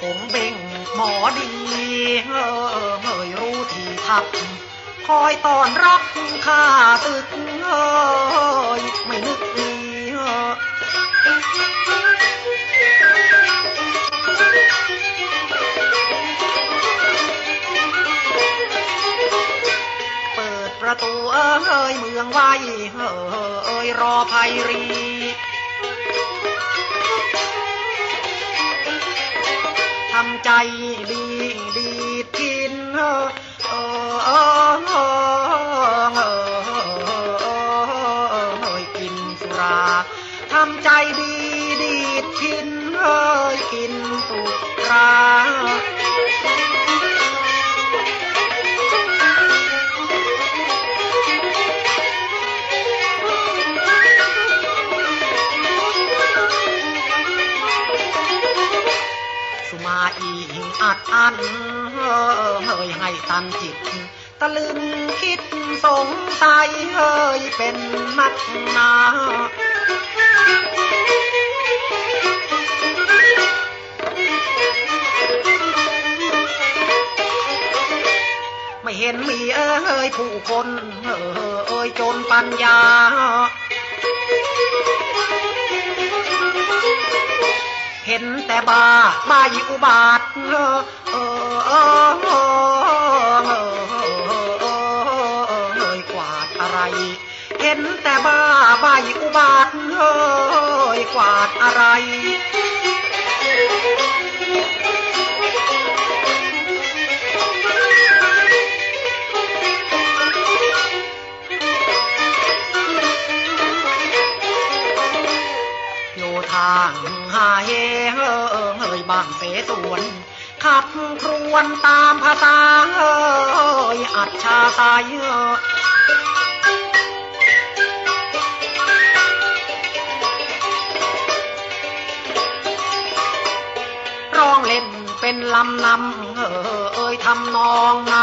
ผมเบ่งหมอดีเฮ้เฮ้ยรู้ที่ทับคอยตอนรับข้าตึกเฮ้ยไม่นึกดีเฮ้อเปิดประตูเอ้ยเมืองไว้เอ้ยรอภัยรี ใจดีดีกินเออเออเออเออเออเอยกินสุราทำใจดีดีกินเอยกินสุรา อีหิงอัดอันเฮ้ยให้ตันจิต ตะลึงคิดสงสัยเฮ้ยเป็นนักนาไม่เห็นมีเอ้ยผู้คนเอ้ยจนปัญญา เห็นแต่บาบาอุบาทเออเออเออเออเออเอยกวาดอะไร เห็นแต่บ้าบาอุบาทเอ้ยกวาดอะไรทางหาเฮเฮยบ้านเสสวน ขับครวนตามภาษาเฮยอัดชาตายเฮร้องเล่นเป็นลำนำเฮยทำนองใน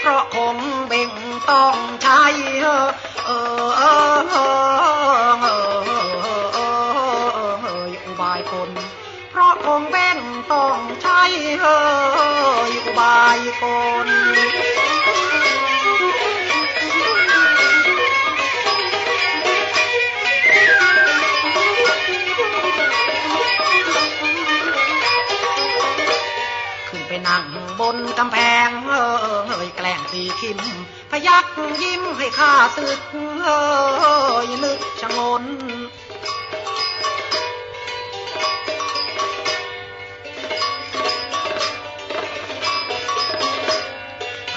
เพราะคงเบ่งต้องใช้เออเออายคน เพราะคงเบ่งต้องใช้เอออุบายคนขึ้นไปนั่งบนกำแพงเออเฮ้ยแกล้งตีคิม พยักยิ้มให้ข้าศึกเฮ้ยนึกชะงน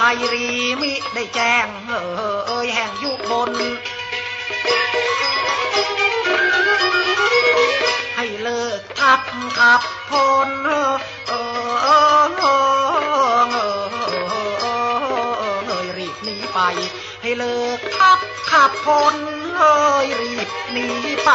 ายรีมิได้แจ้งเอ่ยแห่งยุบน ให้เลิกทับขับพลเออยรีบหนีไป ให้เลิกทับขับพลเอยรีบหนีไป